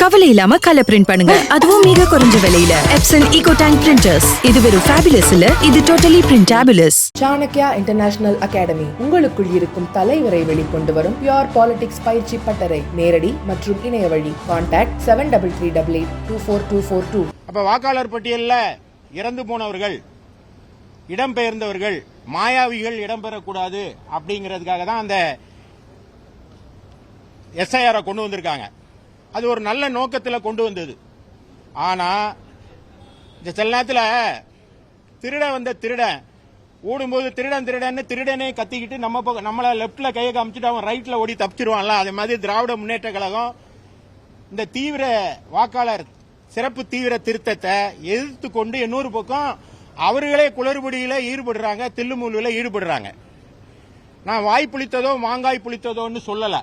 கவலை இல்லாம colour print பண்ணுங்க. அதுவும் மிக குறைஞ்ச விலையில. எப்சன் ஈகோ டேங்க் பிரிண்டர்ஸ் இது வெறும் ஃபேபுலஸ் இல்ல இது totally printables Chanakya international academy உங்களுக்குள் இருக்கும் தலைவரை வெளிக்கொண்டு வரும் பியோர் பாலிடிக்ஸ் பயிற்சி பட்டறை. நேரடி மற்றும் இணைய வழி. Contact seven double three double eight two four two four two அப்ப வாக்காளர் பட்டியலில் இறந்து போனவர்கள் இடம்பெயர்ந்தவர்கள் மாயாவிகள் இடம்பெறக்கூடாது அப்படிங்கிறதுக்காக தான் அந்த எஸ்ஐஆரை கொண்டு வந்திருக்காங்க. அது ஒரு நல்ல நோக்கத்தில் கொண்டு வந்தது. ஆனா இந்த சில நேரத்தில் திருட வந்த திருடன் ஓடும்போது திருடன் திருடன்னு திருடனே கத்திக்கிட்டு நம்ம பக்கம் நம்மள லெப்ட்ல கையை காமிச்சிட்டு அவன் ரைட்ல ஓடி தப்பிச்சிருவான்ல. அதே மாதிரி திராவிட முன்னேற்ற கழகம் இந்த தீவிர வாக்காளர் சிறப்பு தீவிர திருத்தத்தை எதிர்த்து கொண்டு இன்னொரு பக்கம் அவர்களே குளறுபடியில ஈடுபடுறாங்க தில்லுமுல்லுல ஈடுபடுறாங்க. நான் வாய் புளித்ததோ மாங்காய் புளித்ததோன்னு சொல்லல.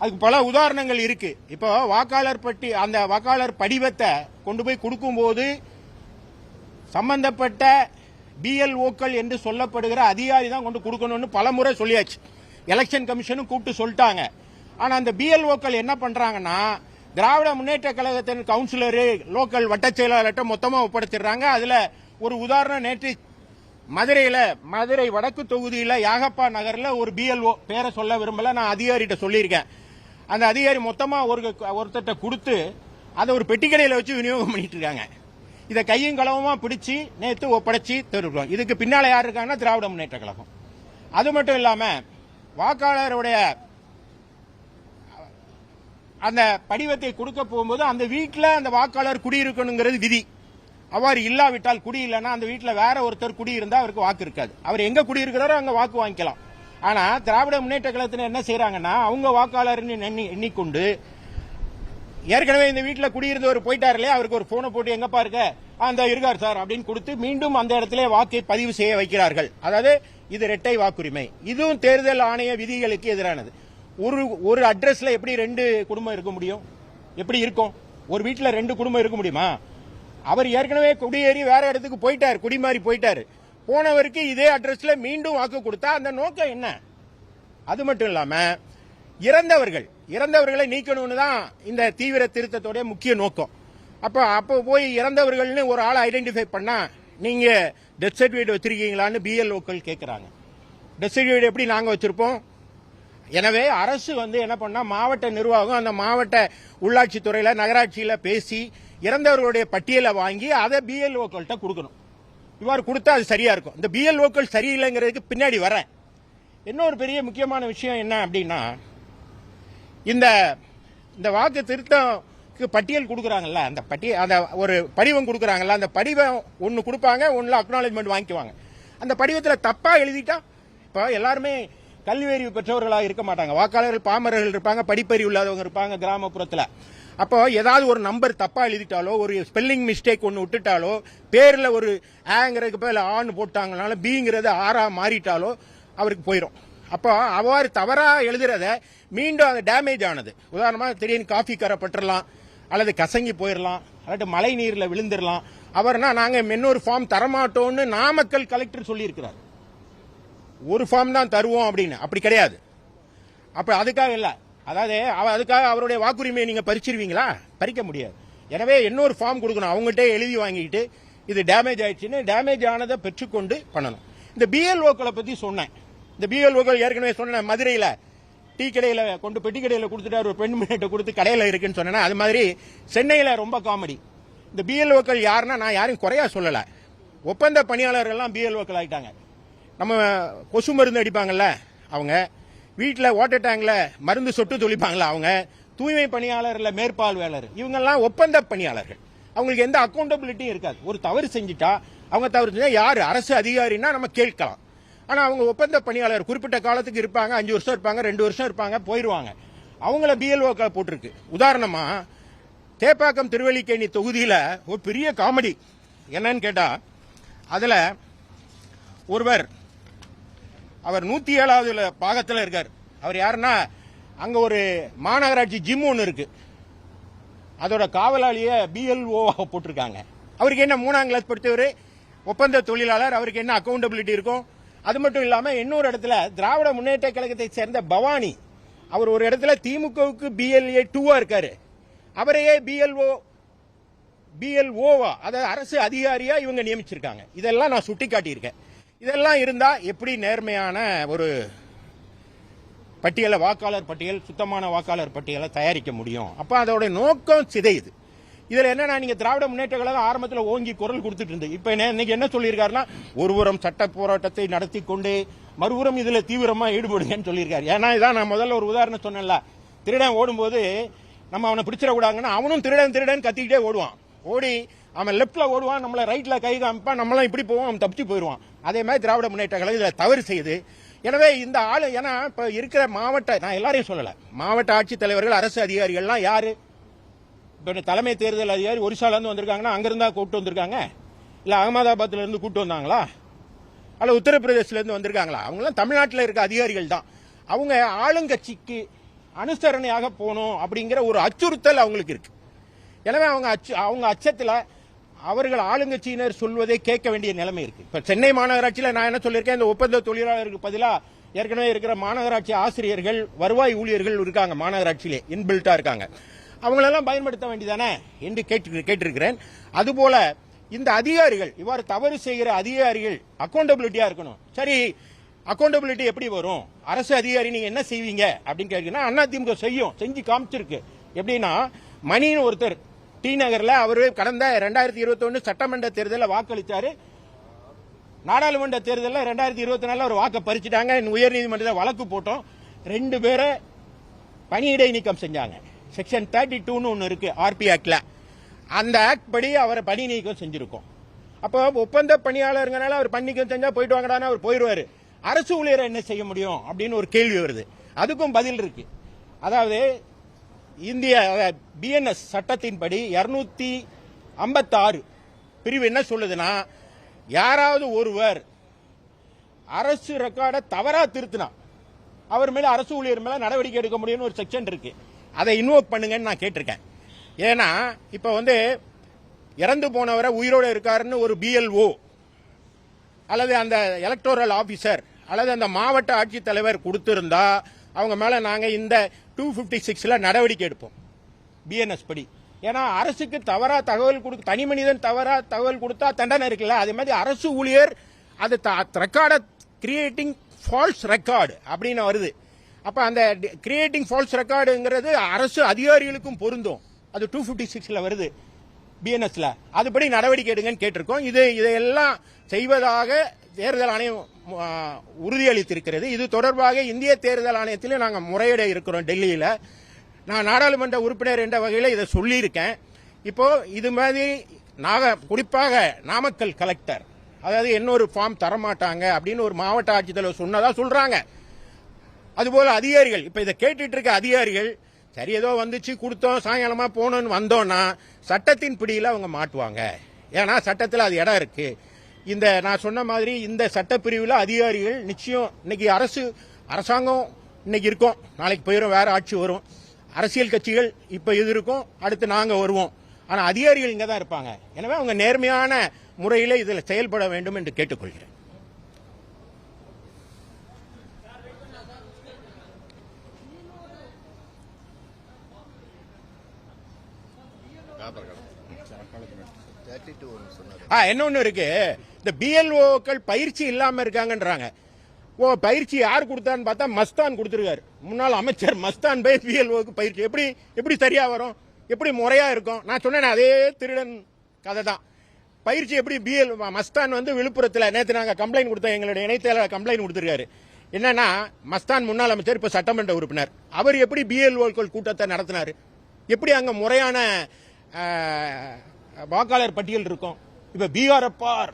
அதுக்கு பல உதாரணங்கள் இருக்கு. இப்போ வாக்காளர் பட்டி அந்த வாக்காளர் படிவத்தை கொண்டு போய் கொடுக்கும்போது சம்பந்தப்பட்ட பிஎல்ஓக்கள் என்று சொல்லப்படுகிற அதிகாரி தான் கொண்டு கொடுக்கணும்னு பலமுறை சொல்லியாச்சு. எலெக்ஷன் கமிஷனும் கூப்பிட்டு சொல்லிட்டாங்க. ஆனால் அந்த பிஎல்ஓக்கள் என்ன பண்ணுறாங்கன்னா திராவிட முன்னேற்ற கழகத்தின் கவுன்சிலரு லோக்கல் வட்டச் செயலாளர்கிட்ட மொத்தமாக ஒப்படைச்சிடுறாங்க. அதில் ஒரு உதாரணம் நேற்று மதுரையில் மதுரை வடக்கு தொகுதியில் யாகப்பா நகரில் ஒரு பிஎல்ஓ பேரை சொல்ல விரும்பல நான் அதிகாரிகிட்ட சொல்லியிருக்கேன். அந்த அதிகாரி மொத்தமாக ஒரு ஒருத்தட்ட கொடுத்து அதை ஒரு பெட்டிக்கடையில் வச்சு விநியோகம் பண்ணிட்டு இருக்காங்க. இதை கையும் களவுமா பிடிச்சு நேற்று ஒப்படைச்சி தருகிறோம். இதுக்கு பின்னால் யார் இருக்காங்கன்னா திராவிட முன்னேற்ற கழகம். அது மட்டும் இல்லாமல் வாக்காளருடைய அந்த படிவத்தை கொடுக்க போகும்போது அந்த வீட்டில் அந்த வாக்காளர் குடியிருக்கணுங்கிறது விதி. அவ்வாறு இல்லாவிட்டால் குடி இல்லைன்னா அந்த வீட்டில் வேற ஒருத்தர் குடியிருந்தா அவருக்கு வாக்கு இருக்காது. அவர் எங்க குடியிருக்கிறாரோ அங்கே வாக்கு வாங்கிக்கலாம். ஆனா திராவிட முன்னேற்ற கழகத்தினர் என்ன செய்யறாங்கன்னா அவங்க வாக்காளர் எண்ணிக்கொண்டு ஏற்கனவே இந்த வீட்டில் குடியிருந்தவர் போயிட்டார் இல்லையா அவருக்கு ஒரு போனை போட்டு எங்கப்பா இருக்க? அந்த இருக்கார் சார் அப்படின்னு கொடுத்து மீண்டும் அந்த இடத்துல வாக்கை பதிவு செய்ய வைக்கிறார்கள். அதாவது இது இரட்டை வாக்குரிமை. இதுவும் தேர்தல் ஆணைய விதிகளுக்கு எதிரானது. ஒரு ஒரு அட்ரஸ்ல எப்படி ரெண்டு குடும்பம் இருக்க முடியும்? எப்படி இருக்கும்? ஒரு வீட்டில் ரெண்டு குடும்பம் இருக்க முடியுமா? அவர் ஏற்கனவே குடியேறி வேற இடத்துக்கு போயிட்டார் குடிமாறி போயிட்டார். போனவருக்கு இதே அட்ரஸ்ல மீண்டும் வாக்கு கொடுத்தா அந்த நோக்கம் என்ன? அது மட்டும் இல்லாம இறந்தவர்கள் இறந்தவர்களை நீக்கணும்னு தான் இந்த தீவிர திருத்தத்தோடைய முக்கிய நோக்கம். அப்ப அப்போ போய் இறந்தவர்கள்னு ஒரு ஆளை ஐடென்டிஃபை பண்ணா நீங்க டெத் சர்டிஃபிகேட் வச்சிருக்கீங்களான்னு பிஎல்ஓக்கள் கேட்குறாங்க டெத் சர்டிஃபிகேட் எப்படி நாங்க வச்சிருப்போம்? எனவே அரசு வந்து என்ன பண்ணா மாவட்ட நிர்வாகம் அந்த மாவட்ட உள்ளாட்சித்துறையில நகராட்சியில பேசி இறந்தவர்களுடைய பட்டியலை வாங்கி அதை பிஎல்ஓக்கள்கிட்ட கொடுக்கணும். இவ்வாறு கொடுத்தா அது சரியா இருக்கும். இந்த பிஎல்ஓக்கள் சரியில்லைங்கிறதுக்கு பின்னாடி வர இன்னொரு பெரிய முக்கியமான விஷயம் என்ன அப்படின்னா இந்த இந்த வாக்கு திருத்தம் பட்டியல் கொடுக்குறாங்கல்ல அந்த பட்டியல் அந்த ஒரு படிவம் கொடுக்குறாங்கல்ல அந்த படிவம் ஒன்று கொடுப்பாங்க ஒன்றில் அக்னாலேஜ்மெண்ட் வாங்கிக்குவாங்க. அந்த படிவத்தில் தப்பாக எழுதிட்டா இப்போ எல்லாருமே கல்வியறிவு பெற்றவர்களாக இருக்க மாட்டாங்க. வாக்காளர்கள் பாமரர்கள் இருப்பாங்க படிப்பறிவு இல்லாதவங்க இருப்பாங்க கிராமப்புறத்தில். அப்போ ஏதாவது ஒரு நம்பர் தப்பாக எழுதிட்டாலோ ஒரு ஸ்பெல்லிங் மிஸ்டேக் ஒன்று விட்டுட்டாலோ பேரில் ஒரு ஆங்கிறதுக்கு பேர் ஆன்னு போட்டாங்கனால பிங்கிறது ஆறாக மாறிட்டாலோ அவருக்கு போயிடும் அப்போ அவ்வாறு தவறாக எழுதுறத மீண்டும் அது டேமேஜ் ஆனது. உதாரணமாக திடீர்னு காஃபி கரைப்பட்டுறலாம் அல்லது கசங்கி போயிடலாம் அல்லது மழை நீரில் விழுந்துடலாம் அவர்னா நாங்கள் இன்னொரு ஃபார்ம் தரமாட்டோம்னு நாமக்கல் கலெக்டர் சொல்லியிருக்கிறார். ஒரு ஃபார்ம் தான் தருவோம் அப்படின்னு. அப்படி கிடையாது. அப்ப அதுக்காக இல்லை. அதாவது அவ- அதுக்காக அவருடைய வாக்குரிமையை நீங்க பறிச்சிருவீங்களா? பறிக்க முடியாது. எனவே இன்னொரு ஃபார்ம் கொடுக்கணும். அவங்ககிட்ட எழுதி வாங்கிட்டு இது டேமேஜ் ஆயிடுச்சுன்னு டேமேஜ் ஆனதை பெற்றுக்கொண்டு பண்ணணும். இந்த பிஎல்ஓக்களை பத்தி சொன்னேன். இந்த பிஎல்ஓக்கள் ஏற்கனவே சொன்னேன். மதுரையில் டீ கடையில் கொண்டு பெட்டி கடையில் கொடுத்துட்டு ஒரு பெண் மினிட்ட கொடுத்து கடையில் இருக்குன்னு சொன்னேன்னா அது மாதிரி சென்னையில் ரொம்ப காமெடி இந்த பிஎல்ஓக்கள் யாருன்னா நான் யாரும் குறையா சொல்லலை. ஒப்பந்த பணியாளர்கள்லாம் பிஎல்ஓக்கள் ஆகிட்டாங்க நம்ம கொசு மருந்து அடிப்பாங்கல்ல அவங்க. வீட்டில் வாட்டர் டேங்கில் மருந்து சொட்டு தொளிப்பாங்கல்ல அவங்க? தூய்மை பணியாளர்ல மேற்பார்வையாளர் இவங்கெல்லாம் ஒப்பந்த பணியாளர்கள். அவங்களுக்கு எந்த அக்கௌண்டபிலிட்டியும் இருக்காது. ஒரு தவறு செஞ்சுட்டா அவங்க தவறு செஞ்சால் யார்? அரசு அதிகாரின்னா நம்ம கேட்கலாம். ஆனால் அவங்க ஒப்பந்த பணியாளர் குறிப்பிட்ட காலத்துக்கு இருப்பாங்க அஞ்சு வருஷம் இருப்பாங்க ரெண்டு வருஷம் இருப்பாங்க போயிடுவாங்க அவங்கள பிஎல்ஓக்கள் போட்டிருக்கு. உதாரணமாக தேப்பாக்கம் திருவல்லிக்கேணி தொகுதியில் ஒரு பெரிய காமெடி என்னன்னு கேட்டால் அதில் ஒருவர் அவர் நூத்தி ஏழாவது பாகத்தில் இருக்கார். அவர் யாருன்னா அங்க ஒரு மாநகராட்சி ஜிம் ஒன்று இருக்கு. அதோட காவலாளிய பிஎல்ஓவாக போட்டிருக்காங்க. அவருக்கு என்ன மூணாம் கிளாஸ் படித்தவர்? ஒப்பந்த தொழிலாளர் அவருக்கு என்ன அக்கௌண்டபிலிட்டி இருக்கும்? அது மட்டும் இல்லாம இன்னொரு இடத்துல திராவிட முன்னேற்ற கழகத்தை சேர்ந்த பவானி அவர் ஒரு இடத்துல திமுகவுக்கு பிஎல்ஏ டூவா இருக்காரு. அவரையே பிஎல்ஓ பிஎல்ஓவா அதாவது அரசு அதிகாரியா இவங்க நியமிச்சிருக்காங்க. இதெல்லாம் நான் சுட்டி காட்டியிருக்கேன் இதெல்லாம் இருந்தால் எப்படி நேர்மையான ஒரு பட்டியலை வாக்காளர் பட்டியல் சுத்தமான வாக்காளர் பட்டியலை தயாரிக்க முடியும்? அப்போ அதோட நோக்கம் சிதையுது இதில் என்னன்னா நீங்க திராவிட முன்னேற்ற கழகம் ஆரம்பத்தில் ஓங்கி குரல் கொடுத்துட்டு இருந்தது. இப்போ என்ன இன்னைக்கு என்ன சொல்லியிருக்காருன்னா ஒருபுறம் சட்ட போராட்டத்தை நடத்தி கொண்டு மறுபுறம் இதில் தீவிரமாக ஈடுபடுங்கன்னு சொல்லியிருக்காரு. ஏன்னா இதான் நான் முதல்ல ஒரு உதாரணம் சொன்னேன்ல. திருடன் ஓடும்போது நம்ம அவனை பிடிச்சிடக்கூடாதுன்னா அவனும் திருடன் திருடன் கத்திக்கிட்டே ஓடுவான். ஓடி அவன் லெப்ட்ல ஓடுவான் நம்மள ரைட்ல கை காமிப்பான் நம்மளாம் இப்படி போவோம் அவன் தப்பிச்சு போயிடுவான். அதே மாதிரி திராவிட முன்னேற்ற கழகம் தவறு செய்யுது எனவே இந்த ஆளு ஏன்னா இப்போ இருக்கிற மாவட்ட நான் எல்லாரையும் சொல்லலை மாவட்ட ஆட்சித்தலைவர்கள் அரசு அதிகாரிகள்லாம் யாரு? இப்போ தலைமை தேர்தல் அதிகாரி ஒரிசாலேருந்து வந்திருக்காங்கன்னா அங்கிருந்தா கூப்பிட்டு வந்திருக்காங்க? இல்லை அகமதாபாத்திலேருந்து கூப்பிட்டு வந்தாங்களா? அல்ல உத்தரப்பிரதேசலேருந்து வந்திருக்காங்களா? அவங்களாம் தமிழ்நாட்டில் இருக்க அதிகாரிகள் தான். அவங்க ஆளுங்கட்சிக்கு அனுசரணையாக போகணும் அப்படிங்கிற ஒரு அச்சுறுத்தல் அவங்களுக்கு இருக்கு. எனவே அவங்க அச்சு அவங்க அச்சத்தில் அவர்கள் ஆளுங்கட்சியினர் சொல்வதை கேட்க வேண்டிய நிலைமை இருக்கு. இப்ப சென்னை மாநகராட்சியில நான் என்ன சொல்லியிருக்கேன்? இந்த ஒப்பந்த தொழிலாளருக்கு பதிலாக ஏற்கனவே இருக்கிற மாநகராட்சி ஆசிரியர்கள் வருவாய் ஊழியர்கள் இருக்காங்க மாநகராட்சியிலே இன்பில்ட்டா இருக்காங்க. அவங்களெல்லாம் பயன்படுத்த வேண்டியதானே என்று கேட்டு கேட்டிருக்கிறேன். அதுபோல இந்த அதிகாரிகள் இவ்வாறு தவறு செய்கிற அதிகாரிகள் அக்கௌண்டபிலிட்டியா இருக்கணும். சரி அக்கௌண்டபிலிட்டி எப்படி வரும்? அரசு அதிகாரி நீங்க என்ன செய்வீங்க? அப்படின்னு கேட்டீங்கன்னா அண்ணா செய்யும் செஞ்சு காமிச்சிருக்கு. எப்படின்னா மணின்னு ஒருத்தர் டி நகர்ல அவரு கடந்த ரெண்டாயிரத்தி இருபத்தி ஒன்னு சட்டமன்ற தேர்தலில் வாக்களித்தாரு நாடாளுமன்ற தேர்தலில் ரெண்டாயிரத்தி இருபத்தி நாலுல ஒரு வாக்கை பறிச்சுட்டாங்க. உயர்நீதிமன்றத்தில் வழக்கு போட்டோம். ரெண்டு பேரை பணியிடை நீக்கம் செஞ்சாங்க. செக்ஷன் தேர்ட்டி டூன்னு ஒன்று இருக்கு ஆர்பி ஆக்ட்ல அந்த ஆக்ட் படி அவரை பணி நீக்கம் செஞ்சிருக்கோம். அப்போ ஒப்பந்த பணியாளருங்கனால அவர் பணி நீக்கம் செஞ்சா போயிட்டு வாங்கடான்னு அவர் போயிடுவாரு அரசு ஊழியரை என்ன செய்ய முடியும் அப்படின்னு ஒரு கேள்வி வருது. அதுக்கும் பதில் இருக்கு. அதாவது இந்திய பிஎன்எஸ் சட்டத்தின்படி இருநூத்தி ஐம்பத்தாறு பிரிவு என்ன சொல்லுதுன்னா யாராவது ஒருவர் அரசு ரெக்கார்டை தவறா திருத்தினா அவர் மேல அரசு ஊழியர் மேல நடவடிக்கை எடுக்க முடியும்னு ஒரு செக்ஷன் இருக்கு. அதை இன்வோக் பண்ணுங்கன்னு நான் கேட்டிருக்கேன். ஏன்னா இப்ப வந்து இறந்து போனவரை உயிரோடு இருக்காருன்னு ஒரு பிஎல்ஓ அல்லது அந்த எலக்டோரல் ஆபீசர் அல்லது அந்த மாவட்ட ஆட்சித்தலைவர் கொடுத்திருந்தா அவங்க மேல நாங்க இந்த டூ ஃபிஃப்டி சிக்ஸில் நடவடிக்கை எடுப்போம். பிஎன்எஸ் படி. ஏன்னா அரசுக்கு தவறாக தகவல் கொடுக்க தனி மனிதன் தவறாக தகவல் கொடுத்தா தண்டனை இருக்குல்ல? அதே மாதிரி அரசு ஊழியர் அது ரெக்கார்டை கிரியேட்டிங் ஃபால்ஸ் ரெக்கார்டு அப்படின்னு வருது. அப்போ அந்த கிரியேட்டிங் ஃபால்ஸ் ரெக்கார்டுங்கிறது அரசு அதிகாரிகளுக்கும் பொருந்தும். அது டூ ஃபிஃப்டி சிக்ஸில் வருது பிஎன்எஸ்ல அதுபடி நடவடிக்கை எடுங்கன்னு கேட்டிருக்கோம். இது இதையெல்லாம் செய்வதாக தேர்தல் ஆணையம் உறுதியளித்திருக்கிறது. இது தொடர்பாக இந்திய தேர்தல் ஆணையத்திலும் நாங்கள் முறையிட இருக்கிறோம் டெல்லியில். நான் நாடாளுமன்ற உறுப்பினர் என்ற வகையில் இதை சொல்லியிருக்கேன். இப்போ இது மாதிரி நாக குறிப்பாக நாமக்கல் கலெக்டர் அதாவது இன்னொரு ஃபார்ம் தரமாட்டாங்க அப்படின்னு ஒரு மாவட்ட ஆட்சித்தலைவர் சொன்னதா சொல்றாங்க. அதுபோல அதிகாரிகள் இப்போ இதை கேட்டுட்டு இருக்க அதிகாரிகள் சரி ஏதோ வந்துச்சு கொடுத்தோம் சாயங்காலமாக போகணும்னு வந்தோம்னா சட்டத்தின் பிடியில் அவங்க மாட்டுவாங்க. ஏன்னா சட்டத்தில் அது இடம் இருக்குது இந்த நான் சொன்ன மாதிரி இந்த சட்டப்பிரிவில் அதிகாரிகள் நிச்சயம் இன்னைக்கு அரசு அரசாங்கம் இன்னைக்கு இருக்கும். நாளைக்கு போயிடும் வேற ஆட்சி வரும். அரசியல் கட்சிகள் இப்போ இது இருக்கும் அடுத்து நாங்கள் வருவோம். ஆனால் அதிகாரிகள் இங்கே தான் இருப்பாங்க. எனவே அவங்க நேர்மையான முறையில் இதில் செயல்பட வேண்டும் என்று கேட்டுக்கொள்கிறேன். தேர்ட்டி ஆ இன்னொன்னு இருக்கு? இந்த பிஎல்ஓக்கள் பயிற்சி இல்லாம இருக்காங்கன்றாங்க. ஓ பயிற்சி யார் கொடுத்தான்னு பார்த்தா மஸ்தான் கொடுத்துருக்காரு. முன்னாள் அமைச்சர் மஸ்தான் போய் பிஎல்ஓக்கு பயிற்சி. எப்படி எப்படி சரியா வரும்? எப்படி முறையா இருக்கும்? நான் சொன்னேன் அதே திருடன் கதை தான். பயிற்சி எப்படி பிஎல் மஸ்தான் வந்து விழுப்புரத்தில் நேற்று நாங்கள் கம்ப்ளைண்ட் கொடுத்தோம். எங்களுடைய இணையதள கம்ப்ளைண்ட் கொடுத்துருக்காரு. என்னன்னா மஸ்தான் முன்னாள் அமைச்சர் இப்போ சட்டமன்ற உறுப்பினர். அவர் எப்படி பிஎல்ஓக்கள் கூட்டத்தை நடத்தினாரு? எப்படி அங்கே முறையான வாக்காளர் பட்டியல் இருக்கும். இப்ப பீகார் அப்பார்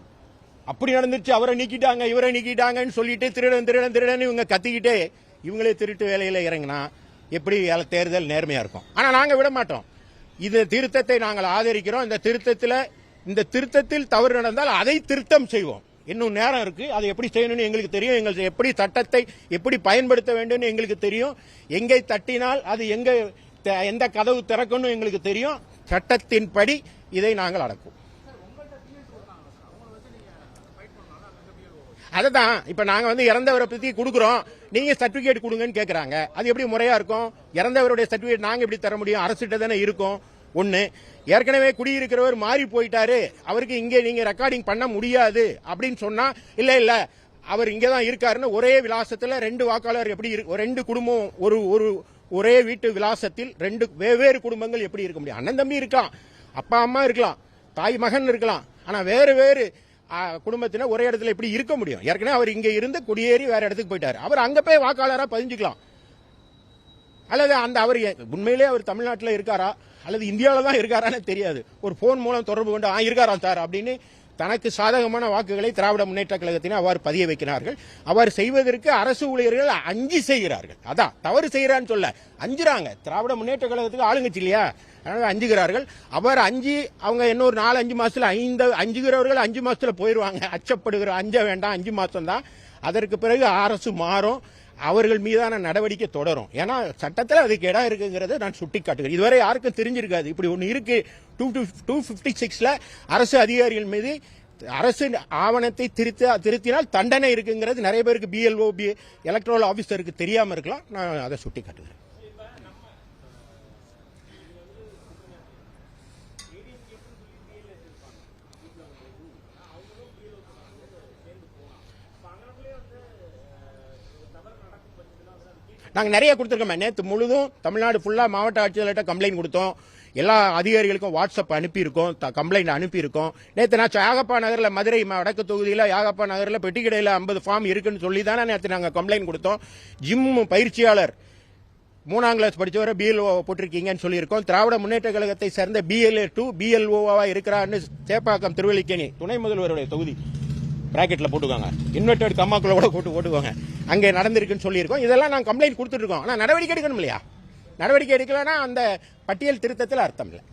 அப்படி நடந்துச்சு அவரை நீக்கிட்டாங்க இவரை நீக்கிட்டாங்கன்னு சொல்லிட்டு திருடன் திருடன் திருடன் இவங்க கத்திக்கிட்டே இவங்களே திருட்டு வேலையில இறங்கினா எப்படி தேர்தல் நேர்மையா இருக்கும். ஆனா நாங்க விட மாட்டோம். இந்த திருத்தத்தை நாங்கள் ஆதரிக்கிறோம். இந்த திருத்தத்தில் இந்த திருத்தத்தில் தவறு நடந்தால் அதை திருத்தம் செய்வோம். இன்னும் நேரம் இருக்கு. அதை எப்படி செய்யணும்னு எங்களுக்கு தெரியும். எங்களுக்கு எப்படி சட்டத்தை எப்படி பயன்படுத்த வேண்டும்னு எங்களுக்கு தெரியும். எங்கே தட்டினால் அது எங்க த- எந்த கதவு திறக்கணும் எங்களுக்கு தெரியும். சட்டத்தின்படி இதை நாங்கள் அடக்குவோம். அதுதான் இப்ப நாங்க வந்து இறந்தவரை பத்தி கொடுக்குறோம். நீங்க சர்டிபிகேட் கொடுங்கன்னு கேக்குறாங்க. அது எப்படி முறையா இருக்கும்? இறந்தவருடைய சர்டிபிகேட் நாங்க எப்படி தர முடியும்? அரசுகிட்ட தானே இருக்கும். ஒண்ணு ஏற்கனவே குடியிருக்கிறவர் மாறி போயிட்டாரு. அவருக்கு இங்கே நீங்க ரெக்கார்டிங் பண்ண முடியாது அப்படின்னு சொன்னா இல்ல இல்ல அவர் இங்கே தான் இருக்காருன்னு ஒரே விலாசத்துல ரெண்டு வாக்காளர் எப்படி ரெண்டு குடும்பம் ஒரு ஒரு ஒரே வீட்டு விலாசத்தில் ரெண்டு வெவ்வேறு குடும்பங்கள் எப்படி இருக்க முடியும்? அண்ணன் தம்பி இருக்கலாம் அப்பா அம்மா இருக்கலாம் தாய் மகன் இருக்கலாம். ஆனா வேறு வேறு ஆ, குடும்பத்தினர் ஒரே இடத்துல எப்படி இருக்க முடியும்? ஏற்கனவே அவர் இங்கே இருந்து குடியேறி வேற இடத்துக்கு போயிட்டார். அவர் அங்க போய் வாக்காளரா பதிஞ்சுக்கலாம். அல்லது அந்த அவர் உண்மையிலே அவர் தமிழ்நாட்டில் இருக்காரா? அல்லது இந்தியாவில் தான் இருக்காரான்னு தெரியாது. ஒரு ஃபோன் மூலம் தொடர்பு கொண்டு ஆ இருக்காரா சார் அப்படின்னு தனக்கு சாதகமான வாக்குகளை திராவிட முன்னேற்ற கழகத்தினர் அவ்வாறு பதிய வைக்கிறார்கள். அவர் செய்வதற்கு அரசு ஊழியர்கள் அஞ்சு செய்கிறார்கள். அதான் தவறு செய்கிறான்னு சொல்ல அஞ்சுறாங்க. திராவிட முன்னேற்ற கழகத்துக்கு ஆளுங்கச்சு இல்லையா? அதனால அஞ்சுகிறார்கள். அவர் அஞ்சு அவங்க இன்னொரு நாலு அஞ்சு மாசத்துல ஐந்து அஞ்சுகிறவர்கள் அஞ்சு மாசத்துல போயிருவாங்க. அச்சப்படுகிற அஞ்ச வேண்டாம் அஞ்சு மாசம் தான் அதற்கு பிறகு அரசு மாறும். அவர்கள் மீதான நடவடிக்கை தொடரும். ஏன்னா சட்டத்தில் அதுக்கு இடம் இருக்குங்கிறத நான் சுட்டி காட்டுகிறேன் இதுவரை யாருக்கும் தெரிஞ்சிருக்காது. இப்படி ஒன்று இருக்கு. டூ டூ ஃபிஃப்டி சிக்ஸில் அரசு அதிகாரிகள் மீது அரசு ஆவணத்தை திருத்த திருத்தினால் தண்டனை இருக்குங்கிறது நிறைய பேருக்கு பிஎல்ஓ பி எலக்ட்ரல் ஆஃபீஸருக்கு தெரியாமல் இருக்கலாம். நான் அதை சுட்டி காட்டுகிறேன் நாங்கள் நிறைய கொடுத்துருக்கோம் நேற்று முழுதும் தமிழ்நாடு ஃபுல்லாக மாவட்ட ஆட்சியர்கிட்ட கம்ப்ளைண்ட் கொடுத்தோம். எல்லா அதிகாரிகளுக்கும் வாட்ஸ்அப் அனுப்பியிருக்கோம் கம்ப்ளைண்ட் அனுப்பியிருக்கோம். நேற்று நான் யாகப்பா நகரில் மதுரை வடக்கு தொகுதியில் யாகப்பா நகரில் பெட்டிக்கடையில் ஐம்பது ஃபார்ம் இருக்குன்னு சொல்லி தானே நேற்று நாங்கள் கம்ப்ளைண்ட் கொடுத்தோம். ஜிம் பயிற்சியாளர் மூணாம் கிளாஸ் படித்தவரை பிஎல்ஓ போட்டிருக்கீங்கன்னு சொல்லியிருக்கோம். திராவிட முன்னேற்ற கழகத்தை சேர்ந்த பிஎல்ஏ டூ பிஎல்ஓவாக இருக்கிறான்னு சேப்பாக்கம் திருவல்லிக்கேணி துணை முதல்வருடைய தொகுதி. பிராக்கெட்டில் போட்டுக்கோங்க. இன்வெர்டட் கம்மாக்குள்ள கூட போட்டு போட்டுக்கோங்க. அங்கே நடந்திருக்குன்னு சொல்லியிருக்கோம். இதெல்லாம் நாங்கள் கம்ப்ளைண்ட் கொடுத்துட்ருக்கோம் ஆனால் நடவடிக்கை எடுக்கணும் இல்லையா நடவடிக்கை எடுக்கலைன்னா அந்த பட்டியல் திருத்தத்தில் அர்த்தம் இல்லை.